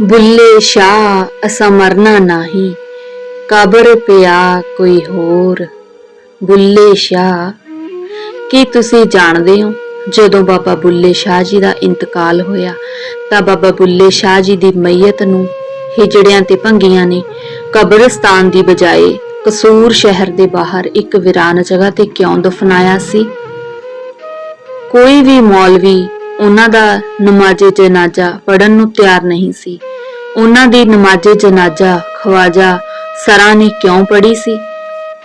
ਬੁੱਲੇ ਸ਼ਾਹ, ਅਸਾਂ ਮਰਨਾ ਨਹੀਂ, ਕਬਰ ਪਿਆ ਕੋਈ ਹੋਰ। ਬੁੱਲੇ ਸ਼ਾਹ, ਕੀ ਤੁਸੀਂ ਜਾਣਦੇ ਹੋ? ਜਦੋਂ ਬਾਬਾ ਬੁੱਲੇ ਸ਼ਾਹ ਜੀ ਦਾ ਇੰਤਕਾਲ ਹੋਇਆ, ਤਾਂ ਬਾਬਾ ਬੁੱਲੇ ਸ਼ਾਹ ਜੀ ਦੀ ਮਈਅਤ ਨੂੰ ਹਿਜੜਿਆਂ ਤੇ ਭੰਗੀਆਂ ਨੇ, ਕਬਰਸਤਾਨ ਦੀ ਬਜਾਏ ਕਸੂਰ ਸ਼ਹਿਰ ਦੇ ਬਾਹਰ ਇੱਕ ਵਿਰਾਨ ਜਗ੍ਹਾ ਤੇ ਕਿਉਂ ਦਫਨਾਇਆ ਸੀ? ਕੋਈ ਵੀ ਮੌਲਵੀ ਉਹਨਾਂ ਦਾ ਨਮਾਜ਼ੇ ਜਨਾਜ਼ਾ ਪੜਨ ਨੂੰ ਤਿਆਰ ਨਹੀਂ ਸੀ। ਉਹਨਾਂ ਦੀ ਨਮਾਜ਼ੇ ਜਨਾਜ਼ਾ ਖਵਾਜਾ ਸਰਾਂ ਨੇ ਕਿਉਂ ਪੜ੍ਹੀ ਸੀ?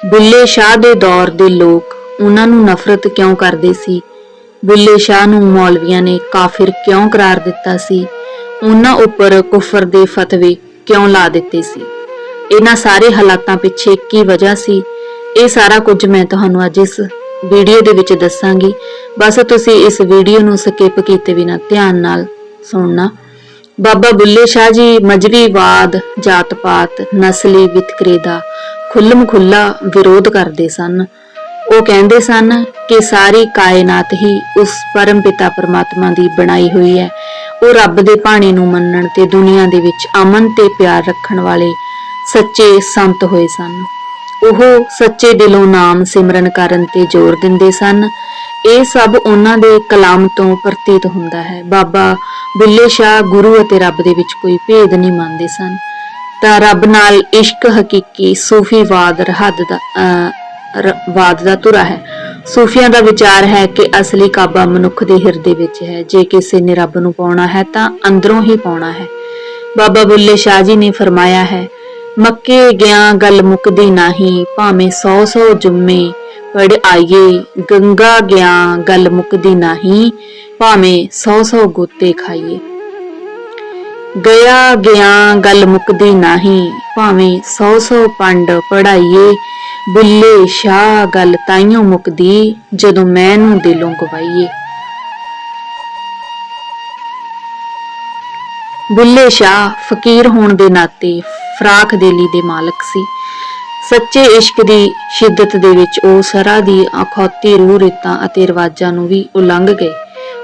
ਬੁੱਲੇ ਸ਼ਾਹ ਦੇ ਦੌਰ ਦੇ ਲੋਕ ਉਹਨਾਂ ਨੂੰ ਨਫ਼ਰਤ ਕਿਉਂ ਕਰਦੇ ਸੀ? ਬੁੱਲੇ ਸ਼ਾਹ ਨੂੰ ਮੌਲਵੀਆਂ ਨੇ ਕਾਫਿਰ ਕਿਉਂ ਕਰਾਰ ਦਿੱਤਾ ਸੀ? ਉਹਨਾਂ ਉੱਪਰ ਕੁਫਰ ਦੇ ਫਤਵੇ ਕਿਉਂ ਲਾ ਦਿੱਤੇ ਸੀ? ਇਹਨਾਂ ਸਾਰੇ ਹਾਲਾਤਾਂ ਪਿੱਛੇ ਕੀ ਵਜ੍ਹਾ ਸੀ? ਇਹ ਸਾਰਾ ਕੁਝ ਮੈਂ ਤੁਹਾਨੂੰ ਅੱਜ ਇਸ ਵੀਡੀਓ ਦੇ ਵਿੱਚ ਦੱਸਾਂਗੀ। ਬਸ ਤੁਸੀਂ ਇਸ ਵੀਡੀਓ ਨੂੰ ਸਕਿਪ ਕੀਤੇ ਬਿਨਾ ਧਿਆਨ ਨਾਲ ਸੁਣਨਾ। ਬਾਬਾ ਬੁੱਲੇ ਸ਼ਾਹ ਜੀ ਮਜਬੀਵਾਦ ਜਾਤ-ਪਾਤ ਨਸਲੀ ਵਿਤਕਰੇ ਦਾ ਖੁੱਲਮ ਖੁੱਲਾ ਵਿਰੋਧ ਕਰਦੇ ਸਨ। ਉਹ ਕਹਿੰਦੇ ਸਨ ਕਿ ਸਾਰੀ ਕਾਇਨਾਤ ਹੀ ਉਸ ਪਰਮ ਪਿਤਾ ਪਰਮਾਤਮਾ ਦੀ ਬਣਾਈ ਹੋਈ ਹੈ। ਉਹ ਰੱਬ ਦੇ ਭਾਣੇ ਨੂੰ ਮੰਨਣ ਤੇ ਦੁਨੀਆ ਦੇ ਵਿੱਚ ਅਮਨ ਤੇ ਪਿਆਰ ਰੱਖਣ ਵਾਲੇ ਸੱਚੇ ਸੰਤ ਹੋਏ ਸਨ। ਉਹ ਸੱਚੇ ਦਿਲੋਂ ਨਾਮ ਸਿਮਰਨ ਕਰਨ ਤੇ ਜ਼ੋਰ ਦਿੰਦੇ ਸਨ। ਇਹ ਸਭ ਉਹਨਾਂ ਦੇ ਕਲਾਮ ਤੋਂ ਪ੍ਰਤੀਤ ਹੁੰਦਾ ਹੈ। ਬਾਬਾ ਬੁੱਲੇ ਸ਼ਾਹ ਗੁਰੂ ਅਤੇ ਰੱਬ ਦੇ ਵਿੱਚ ਕੋਈ ਭੇਦ ਨਹੀਂ ਮੰਨਦੇ ਸਨ। ਤਾਂ ਰੱਬ ਨਾਲ ਇਸ਼ਕ ਹਕੀਕੀ ਸੂਫੀਵਾਦ ਰਹੱਦ ਦਾ ਵਾਦ ਦਾ ਧੁਰਾ ਹੈ। ਸੂਫੀਆਂ ਦਾ ਵਿਚਾਰ ਹੈ ਕਿ ਅਸਲੀ ਕਾਬਾ ਮਨੁੱਖ ਦੇ ਹਿਰਦੇ ਵਿੱਚ ਹੈ। ਜੇ ਕਿਸੇ ਨੇ ਰੱਬ ਨੂੰ ਪਾਉਣਾ ਹੈ ਤਾਂ ਅੰਦਰੋਂ ਹੀ ਪਾਉਣਾ ਹੈ। ਬਾਬਾ ਬੁੱਲੇ ਸ਼ਾਹ ਜੀ ਨੇ ਫਰਮਾਇਆ ਹੈ, ਮੱਕੇ ਗਿਆ ਗੱਲ ਮੁਕਦੀ ਨਹੀਂ, ਭਾਵੇਂ 100 100 ਜੁੰਮੇ ਪੜ ਆਈਏ, ਗੰਗਾ ਗਿਆ ਗੱਲ ਮੁਕਦੀ ਨਹੀਂ, ਭਾਵੇਂ ਸੌ ਸੌ ਗੋਤੇ ਖਾਈਏ। ਗਿਆ ਗਿਆ ਗੱਲ ਮੁਕਦੀ ਨਹੀਂ, ਭਾਵੇਂ ਸੌ ਸੌ ਪੰਡ ਪੜਾਈਏ ਬੁੱਲੇ ਸ਼ਾਹ ਗੱਲ ਤਾਈਓ ਮੁਕਦੀ, ਜਦੋਂ ਮੈਂ ਨੂੰ ਦਿਲੋਂ ਗਵਾਈਏ। ਬੁੱਲੇ ਸ਼ਾਹ ਫਕੀਰ ਹੋਣ ਦੇ ਨਾਤੇ ਫਰਾਖ ਦੇਲੀ ਦੇ ਮਾਲਕ ਸੀ। ਸੱਚੇ ਇਸ਼ਕ ਦੀ ਸ਼ਿੱਦਤ ਦੇ ਵਿੱਚ ਉਹ ਸਰਾ ਦੀ ਅਖੌਤੀ ਰੂਹ ਰੀਤਾਂ ਅਤੇ ਰਿਵਾਜਾਂ ਨੂੰ ਵੀ ਉਲੰਘ ਗਏ।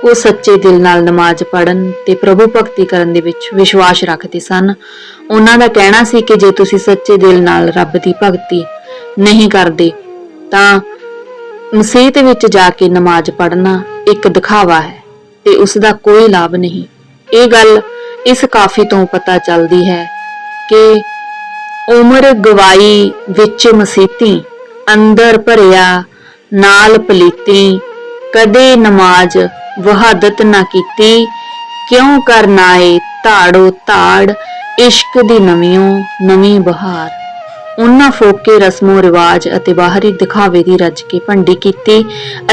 ਉਹ ਸੱਚੇ ਦਿਲ ਨਾਲ ਨਮਾਜ਼ ਪੜਨ ਤੇ ਪ੍ਰਭੂ ਭਗਤੀ ਕਰਨ ਦੇ ਵਿੱਚ ਵਿਸ਼ਵਾਸ ਰੱਖਦੇ ਸਨ। ਉਹਨਾਂ ਦਾ ਕਹਿਣਾ ਸੀ ਕਿ ਜੇ ਤੁਸੀਂ ਸੱਚੇ ਦਿਲ ਨਾਲ ਰੱਬ ਦੀ ਭਗਤੀ ਨਹੀਂ ਕਰਦੇ, ਤਾਂ ਮਸੀਤ ਵਿੱਚ ਜਾ ਕੇ ਨਮਾਜ਼ ਪੜਨਾ ਇੱਕ ਦਿਖਾਵਾ ਹੈ ਤੇ ਉਸ ਦਾ ਕੋਈ ਲਾਭ ਨਹੀਂ। ਇਹ ਗੱਲ ਇਸ ਕਾਫੀ ਤੋਂ ਪਤਾ ਚੱਲਦੀ ਹੈ ਕਿ ਉਮਰ ਗਵਾਈ ਵਿੱਚ ਮਸੀਤੀ, ਅੰਦਰ ਭਰਿਆ, ਨਾਲ ਪਲੀਤੀ, ਕਦੇ ਨਮਾਜ਼ ਵਹਾਦਤ ਨਾ ਕੀਤੀ, ਕਿਉਂ ਕਰਨਾਏ ਧਾੜੋ ਧਾੜ, ਇਸ਼ਕ ਦੀ ਨਵੀਓਂ, ਨਵੀਂ ਬਹਾਰ। ਉਹਨਾਂ ਫੋਕੇ ਰਸਮੋ ਰਿਵਾਜ ਅਤੇ ਬਾਹਰੀ ਦਿਖਾਵੇ ਦੀ ਰੱਜ ਕੇ ਭੰਡੀ ਕੀਤੀ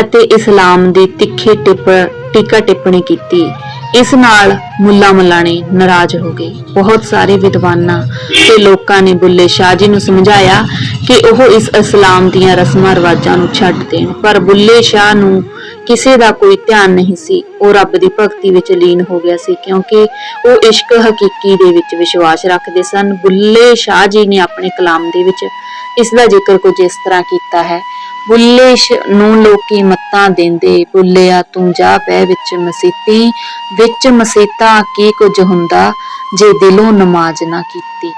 ਅਤੇ ਇਸਲਾਮ ਦੀ ਤਿੱਖੀ ਟਿੱਪ, ਟੀਕਾ ਟਿੱਪਣੀ ਕੀਤੀ। ਇਸ ਨਾਲ ਮੁੱਲਾ ਮੱਲਾਣੇ ਨਾਰਾਜ਼ ਹੋ ਗਏ ਬਹੁਤ ਸਾਰੇ ਵਿਦਵਾਨਾਂ ਤੇ ਲੋਕਾਂ ਨੇ ਬੁੱਲੇ ਸ਼ਾਹ ਜੀ ਨੂੰ ਸਮਝਾਇਆ ਕਿ ਉਹ ਇਸ ਇਸਲਾਮ ਦੀਆਂ ਰਸਮਾਂ ਰਿਵਾਜਾਂ ਨੂੰ ਛੱਡ ਦੇਣ। ਪਰ ਬੁੱਲੇ ਸ਼ਾਹ ਨੂੰ ਕਿਸੇ ਦਾ ਕੋਈ ਧਿਆਨ ਨਹੀਂ ਸੀ। ਉਹ ਰੱਬ ਦੀ ਭਗਤੀ ਵਿੱਚ ਲੀਨ ਹੋ ਗਿਆ ਸੀ ਕਿਉਂਕਿ ਉਹ ਇਸ਼ਕ ਹਕੀਕੀ ਦੇ ਵਿੱਚ ਵਿਸ਼ਵਾਸ ਰੱਖਦੇ ਸਨ। ਬੁੱਲੇ ਸ਼ਾਹ ਜੀ ਨੇ ਆਪਣੇ ਕਲਾਮ ਦੇ ਵਿੱਚ ਇਸ ਦਾ ਜ਼ਿਕਰ ਕੁਝ ਇਸ ਤਰ੍ਹਾਂ ਕੀਤਾ ਹੈ ਬੁੱਲੇ ਸ਼ ਨੂੰ ਲੋਕੀ ਮੱਤਾਂ ਦਿੰਦੇ, ਬੁੱਲਿਆ, ਤੂੰ ਜਾ ਪੈ ਵਿੱਚ ਮਸੀਤੀ, ਵਿੱਚ ਮਸੀਤਾਂ ਕੀ ਕੁਝ ਹੁੰਦਾ, ਜੇ ਦਿਲੋਂ ਨਮਾਜ਼ ਨਾ ਕੀਤੀ?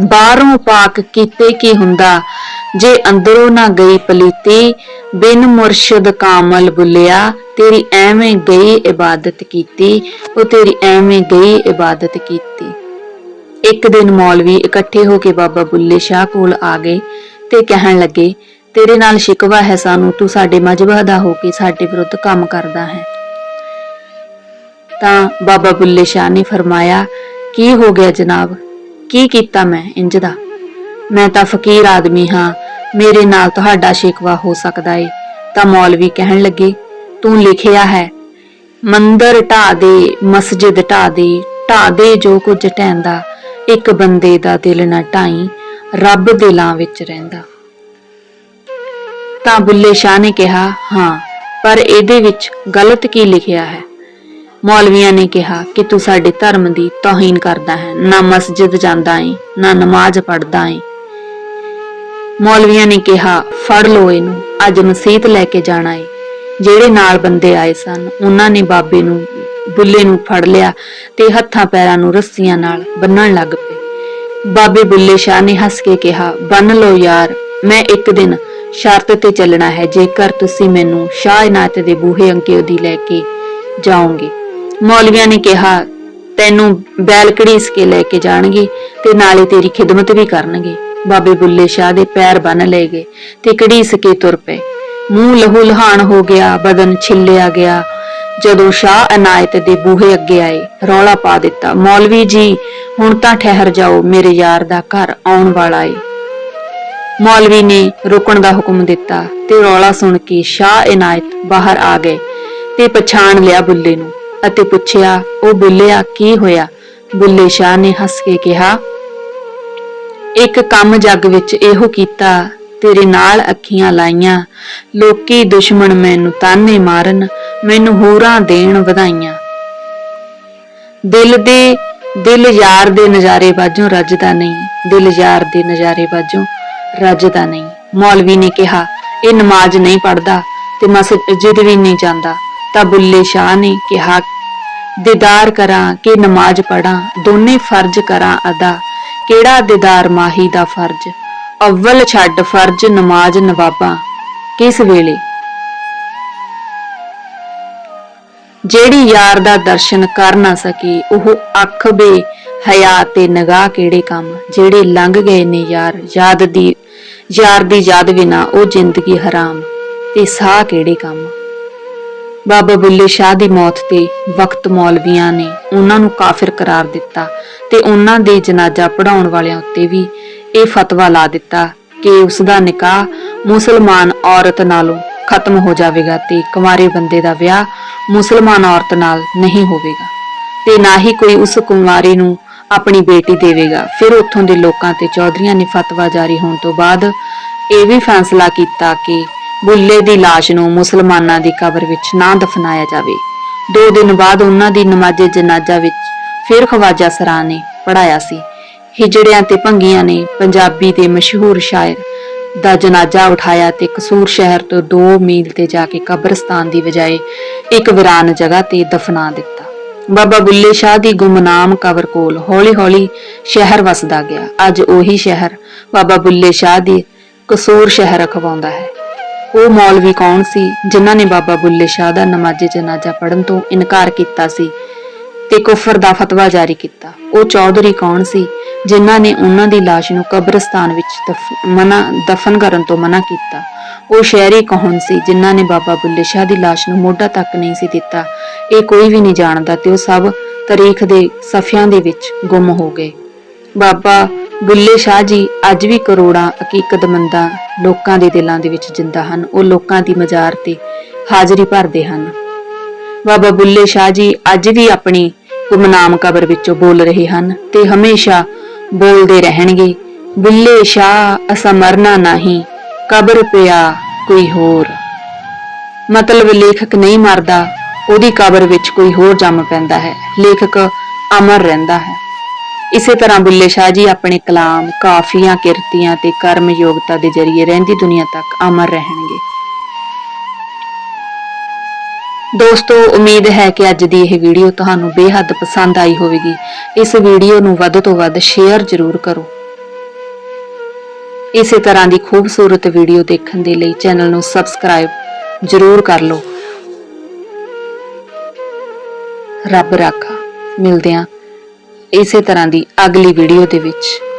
ਬਾਹਰੋਂ ਪਾਕ ਕੀਤੇ ਕੀ ਹੁੰਦਾ, ਜੇ ਅੰਦਰੋਂ ਨਾ ਗਈ ਪਲੀਤੀ, ਬਿਨ ਮੁਰਸ਼ਿਦ ਕਾਮਲ ਬੁੱਲਿਆ, ਤੇਰੀ ਐਵੇਂ ਗਈ ਇਬਾਦਤ ਕੀਤੀ, ਉਹ ਤੇਰੀ ਐਵੇਂ ਗਈ ਇਬਾਦਤ ਕੀਤੀ। ਇੱਕ ਦਿਨ ਮੌਲਵੀ ਇਕੱਠੇ ਹੋ ਕੇ ਬਾਬਾ ਬੁੱਲੇ ਸ਼ਾਹ ਕੋਲ ਆ ਗਏ। ਤੇ ਕਹਿਣ ਲੱਗੇ, ਤੇਰੇ ਨਾਲ ਸ਼ਿਕਵਾ ਹੈ ਸਾਨੂੰ, ਤੂੰ ਸਾਡੇ ਮਜਬਾ ਦਾ ਹੋ ਕੇ ਸਾਡੇ ਵਿਰੁੱਧ ਕੰਮ ਕਰਦਾ ਹੈ। ਤਾਂ ਬਾਬਾ ਬੁੱਲੇ ਸ਼ਾਹ ਨੇ ਫਰਮਾਇਆ, ਕੀ ਹੋ ਗਿਆ ਜਨਾਬ? ਕੀ ਕੀਤਾ ਮੈਂ, ਇੰਜ ਦਾ? ਮੈਂ ਤਾਂ ਫਕੀਰ ਆਦਮੀ ਹਾਂ, ਮੇਰੇ ਨਾਲ ਤੁਹਾਡਾ ਸ਼ਿਕਵਾ ਹੋ ਸਕਦਾ ਏ। ਤਾਂ ਮੌਲਵੀ ਕਹਿਣ ਲੱਗੇ, ਤੂੰ ਲਿਖਿਆ ਹੈ, ਮੰਦਰ ਢਾ ਦੇ, ਮਸਜਿਦ ਢਾ ਦੇ ਢਾ ਦੇ ਜੋ ਕੁਝ ਟੈਂਦਾ ਇੱਕ ਬੰਦੇ ਦਾ ਦਿਲ ਨਾ ਢਾਈ ਰੱਬ ਦਿਲਾਂ ਵਿੱਚ ਰਹਿੰਦਾ। ਤਾਂ ਬੁੱਲੇ ਸ਼ਾਹ ਨੇ ਕਿਹਾ, ਹਾਂ, ਪਰ ਇਹਦੇ ਵਿੱਚ ਗਲਤ ਕੀ ਲਿਖਿਆ ਹੈ? ਮੌਲਵੀਆਂ ਨੇ ਕਿਹਾ ਕਿ ਤੂੰ ਸਾਡੇ ਧਰਮ ਦੀ ਤੋਹੀਨ ਕਰਦਾ ਹੈ, ਨਾ ਮਸਜਿਦ ਜਾਂਦਾ ਏ, ਨਾ ਨਮਾਜ਼ ਪੜਦਾ ਏ। ਮੌਲਵੀਆਂ ਨੇ ਕਿਹਾ, ਫੜ ਲੋ ਇਹਨੂੰ, ਅੱਜ ਮਸੀਤ ਲੈ ਕੇ ਜਾਣਾ ਏ। ਜਿਹੜੇ ਨਾਲ ਬੰਦੇ ਆਏ ਸਨ, ਉਹਨਾਂ ਨੇ ਬਾਬੇ ਨੂੰ, ਬੁੱਲੇ ਨੂੰ ਫੜ ਲਿਆ ਤੇ ਹੱਥਾਂ ਪੈਰਾਂ ਨੂੰ ਰੱਸੀਆਂ ਨਾਲ ਬੰਨਣ ਲੱਗ ਪਏ। ਬਾਬੇ ਬੁੱਲੇ ਸ਼ਾਹ ਨੇ ਹੱਸ ਕੇ ਕਿਹਾ, ਬੰਨ ਲਓ ਯਾਰ, ਮੈਂ ਇੱਕ ਦਿਨ ਸ਼ਰਤ ਤੇ ਚੱਲਣਾ ਹੈ, ਜੇਕਰ ਤੁਸੀਂ ਮੈਨੂੰ ਸ਼ਾਹ ਇਨਾਇਤ ਦੇ ਬੂਹੇ ਅੰਕੇ ਦੀ ਲੈ ਕੇ ਜਾਓਗੇ। ਮੌਲਵੀਆਂ ਨੇ ਕਿਹਾ, ਤੈਨੂੰ ਬੈਲ ਘੜੀਸ ਕੇ ਲੈ ਕੇ ਜਾਣਗੇ ਤੇ ਨਾਲੇ ਤੇਰੀ ਖਿਦਮਤ ਵੀ ਕਰਨਗੇ। ਬਾਬੇ ਬੁੱਲੇ ਸ਼ਾਹ ਦੇ ਪੈਰ ਬੰਨ ਲਏ ਗਏ ਤੇ ਘੜੀਸ ਕੇ ਤੁਰ ਪਏ। ਮੂੰਹ ਲਹੂ ਲਹਾਨ ਹੋ ਗਿਆ, ਬਦਨ ਛਿੱਲਿਆ ਗਿਆ ਜਦੋਂ ਸ਼ਾਹ ਅਨਾਇਤ ਦੇ ਬੂਹੇ ਅੱਗੇ ਆਏ, ਰੌਲਾ ਪਾ ਦਿੱਤਾ, ਮੌਲਵੀ ਜੀ, ਹੁਣ ਤਾਂ ਠਹਿਰ ਜਾਓ, ਮੇਰੇ ਯਾਰ ਦਾ ਘਰ ਆਉਣ ਵਾਲਾ ਏ। ਮੌਲਵੀ ਨੇ ਰੁਕਣ ਦਾ ਹੁਕਮ ਦਿੱਤਾ ਤੇ ਰੌਲਾ ਸੁਣ ਕੇ ਸ਼ਾਹ ਇਨਾਇਤ ਬਾਹਰ ਆ ਗਏ ਤੇ ਪਛਾਣ ਲਿਆ ਬੁੱਲੇ ਨੂੰ ਅਤੇ ਪੁੱਛਿਆ, ਉਹ ਬੁੱਲਿਆ ਕੀ ਹੋਇਆ? ਬੁੱਲੇ ਸ਼ਾਹ ਨੇ ਹੱਸ ਕੇ ਕਿਹਾ, ਇੱਕ ਕੰਮ ਜੱਗ ਵਿੱਚ ਇਹੋ ਕੀਤਾ, ਤੇਰੇ ਨਾਲ ਅੱਖੀਆਂ ਲਾਈਆਂ, ਲੋਕੀ ਦੁਸ਼ਮਣ ਮੈਨੂੰ ਤਾਨੇ ਮਾਰਨ ਮੈਨੂੰ ਹੋਰਾਂ ਦੇਣ ਵਧਾਈਆਂ। ਦਿਲ ਦੇ, ਦਿਲ ਯਾਰ ਦੇ ਨਜ਼ਾਰੇ ਬਾਝੋਂ ਰੱਜਦਾ ਨਹੀਂ। ਦਿਲ ਯਾਰ ਦੇ ਨਜ਼ਾਰੇ ਬਾਝੋਂ ਰੱਜਦਾ ਨਹੀਂ। ਮੌਲਵੀ ਨੇ ਕਿਹਾ, ਇਹ ਨਮਾਜ਼ ਨਹੀਂ ਪੜਦਾ ਤੇ ਮਸਜਿਦ ਵੀ ਨਹੀਂ ਜਾਂਦਾ। ਤਾਂ ਬੁੱਲੇ ਸ਼ਾਹ ਨੇ ਕਿਹਾ, ਦੀਦਾਰ ਕਰਾਂ ਕਿ ਨਮਾਜ਼ ਪੜਾਂ ਦੋਨੇ ਫਰਜ਼ ਕਰਾਂ ਅਦਾ। ਕਿਹੜਾ ਦੀਦਾਰ ਮਾਹੀ ਦਾ ਫਰਜ਼? ਅਵਲ ਛੱਡ ਫਰਜ਼ ਨਮਾਜ਼ ਨਵਾਬਾਂ। ਕਿਸ ਵੇਲੇ? ਜਿਹੜੀ ਯਾਰ ਦਾ ਦਰਸ਼ਨ ਕਰ ਨਾ ਸਕੀ, ਉਹ ਅੱਖ ਬੇ ਹਯਾ ਤੇ ਨਿਗਾਹ ਕਿਹੜੇ ਕੰਮ? ਜਿਹੜੇ ਲੰਘ ਗਏ ਨੇ ਯਾਰ, ਯਾਦ ਦੀ, ਯਾਰ ਦੀ ਯਾਦ ਬਿਨਾ ਉਹ ਜ਼ਿੰਦਗੀ ਹਰਾਮ। ਤੇ ਸਾਹ ਕਿਹੜੇ ਕੰਮ? ਬਾਬਾ ਬੁੱਲੇ ਸ਼ਾਹ ਦੀ ਮੌਤ ਤੇ ਵਕਤ ਮੌਲਵੀਆਂ ਨੇ ਉਹਨਾਂ ਨੂੰ ਕਾਫ਼ਰ ਕਰਾਰ ਦਿੱਤਾ ਤੇ ਉਹਨਾਂ ਦੇ ਜਨਾਜ਼ਾ ਪੜਾਉਣ ਵਾਲਿਆਂ ਉੱਤੇ ਵੀ ਇਹ ਫਤਵਾ ਲਾ ਦਿੱਤਾ ਕਿ ਉਸ ਦਾ ਨਿਕਾਹ ਮੁਸਲਮਾਨ ਔਰਤ ਨਾਲੋਂ ਖਤਮ ਹੋ ਜਾਵੇਗਾ ਤੇ ਕੁਮਾਰੇ ਬੰਦੇ ਦਾ ਵਿਆਹ ਮੁਸਲਮਾਨ ਔਰਤ ਨਾਲ ਨਹੀਂ ਹੋਵੇਗਾ। ਤੇ ਨਾ ਹੀ ਕੋਈ ਉਸ ਕੁਮਾਰੀ ਨੂੰ ਆਪਣੀ ਬੇਟੀ ਦੇਵੇਗਾ। ਫਿਰ ਉੱਥੋਂ ਦੇ ਲੋਕਾਂ ਤੇ ਚੌਧਰੀਆਂ ਨੇ ਫਤਵਾ ਜਾਰੀ ਹੋਣ ਤੋਂ ਬਾਅਦ ਇਹ ਵੀ ਫੈਸਲਾ ਕੀਤਾ ਕਿ ਬੁੱਲੇ ਦੀ ਲਾਸ਼ ਨੂੰ ਮੁਸਲਮਾਨਾਂ ਦੀ ਕਬਰ ਵਿੱਚ ਨਾ ਦਫਨਾਇਆ ਜਾਵੇ। ਦੋ ਦਿਨ ਬਾਅਦ ਉਹਨਾਂ ਦੀ ਨਮਾਜ਼ੇ ਜਨਾਜ਼ਾ ਵਿੱਚ ਫਿਰ ਖਵਾਜਾ ਸਰਾਂ ਨੇ ਪੜਾਇਆ ਸੀ। ਹਿਜੜਿਆਂ ਤੇ ਭੰਗੀਆਂ ਨੇ ਪੰਜਾਬੀ ਦੇ ਮਸ਼ਹੂਰ ਸ਼ਾਇਰ ਦਾ ਜਨਾਜ਼ਾ ਉਠਾਇਆ ਤੇ ਕਸੂਰ ਸ਼ਹਿਰ ਤੋਂ 2 ਮੀਲ ਤੇ ਜਾ ਕੇ ਕਬਰਸਤਾਨ ਦੀ ਬਜਾਏ ਇੱਕ ਵਿਰਾਨ ਜਗ੍ਹਾ ਤੇ ਦਫਨਾ ਦਿੱਤਾ। ਬਾਬਾ ਬੁੱਲੇ ਸ਼ਾਹ ਦੀ ਗੁਮਨਾਮ ਕਬਰ ਕੋਲ ਹੌਲੀ-ਹੌਲੀ ਸ਼ਹਿਰ ਵਸਦਾ ਗਿਆ। ਅੱਜ ਉਹੀ ਸ਼ਹਿਰ ਬਾਬਾ ਬੁੱਲੇ ਸ਼ਾਹ ਦੀ ਕਸੂਰ ਸ਼ਹਿਰ ਅਖਵਾਉਂਦਾ ਹੈ। ਉਹ ਮੌਲਵੀ ਕੌਣ ਸੀ ਜਿਨ੍ਹਾਂ ਨੇ ਬਾਬਾ ਬੁੱਲੇ ਸ਼ਾਹ ਦਾ ਨਮਾਜ਼ੇ ਜਨਾਜ਼ਾ ਪੜਨ ਤੋਂ ਇਨਕਾਰ ਕੀਤਾ ਸੀ ਤੇ ਕੁਫਰ ਦਾ ਫਤਵਾ ਜਾਰੀ ਕੀਤਾ? ਉਹ ਚੌਧਰੀ ਕੌਣ ਸੀ ਜਿਨ੍ਹਾਂ ਨੇ ਉਹਨਾਂ ਦੀ ਲਾਸ਼ ਨੂੰ ਕਬਰਸਤਾਨ ਵਿੱਚ ਮਨਾ, ਦਫਨ ਕਰਨ ਤੋਂ ਮਨਾ ਕੀਤਾ। ਉਹ ਸ਼ਹਿਰੀ ਕੌਣ ਸੀ, ਜਿਨ੍ਹਾਂ ਨੇ ਬਾਬਾ ਬੁੱਲੇ ਸ਼ਾਹ ਦੀ ਲਾਸ਼ ਨੂੰ ਮੋਢਾ ਤੱਕ ਨਹੀਂ ਸੀ ਦਿੱਤਾ? ਇਹ ਕੋਈ ਵੀ ਨਹੀਂ ਜਾਣਦਾ ਤੇ ਉਹ ਸਭ ਤਾਰੀਖ ਦੇ ਸਫ਼ਿਆਂ ਦੇ ਵਿੱਚ ਗੁੰਮ ਹੋ ਗਏ। ਬਾਬਾ ਬੁੱਲੇ ਸ਼ਾਹ ਜੀ ਅੱਜ ਵੀ ਕਰੋੜਾਂ ਹਕੀਕਤਮੰਦਾਂ ਲੋਕਾਂ ਦੇ ਦਿਲਾਂ ਦੇ ਵਿੱਚ ਜਿੰਦਾ ਹਨ। ਉਹ ਲੋਕਾਂ ਦੀ ਮਜ਼ਾਰ ਤੇ ਹਾਜ਼ਰੀ ਭਰਦੇ ਹਨ। ਬਾਬਾ ਬੁੱਲੇ ਸ਼ਾਹ ਜੀ ਅੱਜ ਵੀ ਆਪਣੀ ਗੁਮਨਾਮ ਕਬਰ ਵਿੱਚੋਂ ਬੋਲ ਰਹੇ ਹਨ ਤੇ ਹਮੇਸ਼ਾ ਬੋਲਦੇ ਰਹਿਣਗੇ। ਬਿੱਲੇ ਸ਼ਾਹ, ਅਸਾਂ ਮਰਨਾ ਨਹੀਂ, ਕਬਰ ਪਿਆ ਕੋਈ ਹੋਰ। ਮਤਲਬ ਲੇਖਕ ਨਹੀਂ ਮਰਦਾ, ਉਹਦੀ ਕਬਰ ਵਿੱਚ ਕੋਈ ਹੋਰ ਜੰਮ ਪੈਂਦਾ ਹੈ। ਲੇਖਕ ਅਮਰ ਰਹਿੰਦਾ ਹੈ। ਇਸੇ ਤਰ੍ਹਾਂ ਬੁੱਲੇ ਸ਼ਾਹ ਜੀ ਆਪਣੇ ਕਲਾਮ, ਕਾਫੀਆਂ, ਕਿਰਤੀਆਂ ਤੇ ਕਰਮ ਯੋਗਤਾ ਦੇ ਜ਼ਰੀਏ ਰਹਿੰਦੀ ਦੁਨੀਆ ਤੱਕ ਅਮਰ ਰਹਿਣਗੇ। ਦੋਸਤੋ, ਉਮੀਦ ਹੈ ਕਿ ਅੱਜ ਦੀ ਇਹ ਵੀਡੀਓ ਤੁਹਾਨੂੰ ਬੇਹੱਦ ਪਸੰਦ ਆਈ ਹੋਵੇਗੀ। ਇਸ ਵੀਡੀਓ ਨੂੰ ਵੱਧ ਤੋਂ ਵੱਧ ਸ਼ੇਅਰ ਜ਼ਰੂਰ ਕਰੋ। ਇਸੇ ਤਰ੍ਹਾਂ ਦੀ ਖੂਬਸੂਰਤ ਵੀਡੀਓ ਦੇਖਣ ਦੇ ਲਈ ਚੈਨਲ ਨੂੰ ਸਬਸਕ੍ਰਾਈਬ ਜ਼ਰੂਰ ਕਰ ਲਓ। ਰੱਬ ਰਾਖਾ। ਮਿਲਦੇ ਹਾਂ ਇਸੇ ਤਰ੍ਹਾਂ ਦੀ ਅਗਲੀ ਵੀਡੀਓ ਦੇ ਵਿੱਚ।